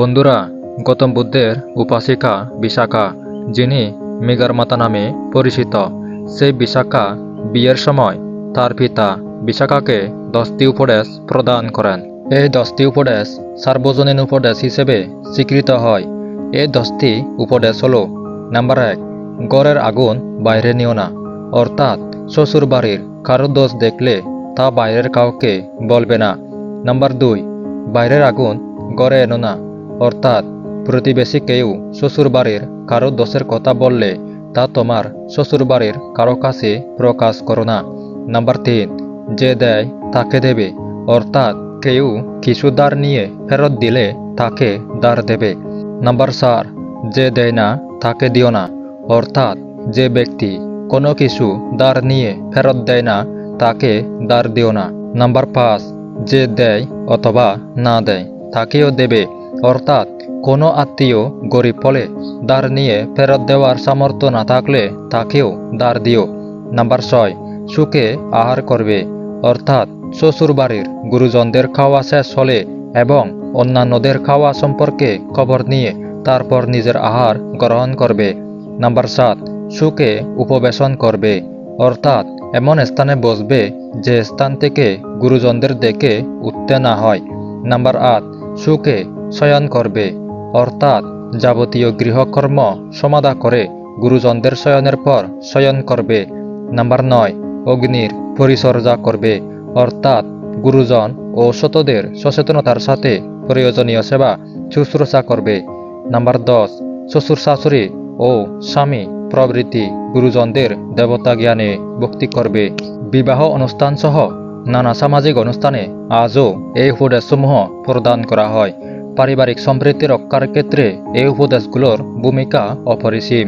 বন্ধুরা, গৌতম বুদ্ধের উপাসিকা বিশাখা, যিনি মেঘারমাতা নামে পরিচিত, সেই বিশাখা বিয়ের সময় তার পিতা বিশাখাকে দশটি উপদেশ প্রদান করেন। এই দশটি উপদেশ সার্বজনীন উপদেশ হিসেবে স্বীকৃত হয়। এই দশটি উপদেশ হল, নাম্বার এক গড়ের আগুন বাইরে নিও না। অর্থাৎ শ্বশুর বাড়ির কারও দোষ দেখলে তা বাইরের কাউকে বলবে না। নাম্বার দুই, বাইরের আগুন গড়ে এনো না। অর্থাৎ প্রতিবেশী কেউ শ্বশুর বাড়ির কারও দোষের কথা বললে তা তোমার শ্বশুর বাড়ির কারও কাছে প্রকাশ করো না। নাম্বার তিন, যে দেয় তাকে দেবে। অর্থাৎ কেউ কিছু দাঁড় নিয়ে ফেরত দিলে তাকে দাঁড় দেবে। নাম্বার চার, যে দেয় না তাকে দিও না। অর্থাৎ যে ব্যক্তি কোনো কিছু দাঁড় নিয়ে ফেরত দেয় না, তাকে দাঁড় দিও না। নাম্বার পাঁচ, যে দেয় অথবা না দেয়, তাকেও দেবে। অর্থাৎ কোনো আত্মীয় গরিব হলে দাঁড় নিয়ে ফেরত দেওয়ার সামর্থ্য না থাকলে তাকেও দাঁড় দিও। নাম্বার ছয়, সুখে আহার করবে। অর্থাৎ শ্বশুর বাড়ির গুরুজনদের খাওয়া শেষ হলে এবং অন্যান্যদের খাওয়া সম্পর্কে খবর নিয়ে তারপর নিজের আহার গ্রহণ করবে। নাম্বার সাত, সুখে উপবেশন করবে। অর্থাৎ এমন স্থানে বসবে যে স্থান থেকে গুরুজনদের দেখে উঠতে না হয়। নাম্বার আট, সুখে শয়ন করবে। অর্থাৎ যাবতীয় গৃহকর্ম সমাধা করে গুরুজনদের শয়নের পর শয়ন করবে। নাম্বার নয়, অগ্নির পরিচর্যা করবে। অর্থাৎ গুরুজন ও শতদের সচেতনতার সাথে প্রয়োজনীয় সেবা শুশ্রূষা করবে। নাম্বার দশ, শ্বশুর শাশুড়ি ও স্বামী প্রভৃতি গুরুজনদের দেবতা জ্ঞানে ভক্তি করবে। বিবাহ অনুষ্ঠান সহ নানা সামাজিক অনুষ্ঠানে আজও এই উপদেশসমূহ প্রদান করা হয়। পারিবারিক সমৃদ্ধি রক্ষার ক্ষেত্রে এই উপদেশগুলোর ভূমিকা অপরিসীম।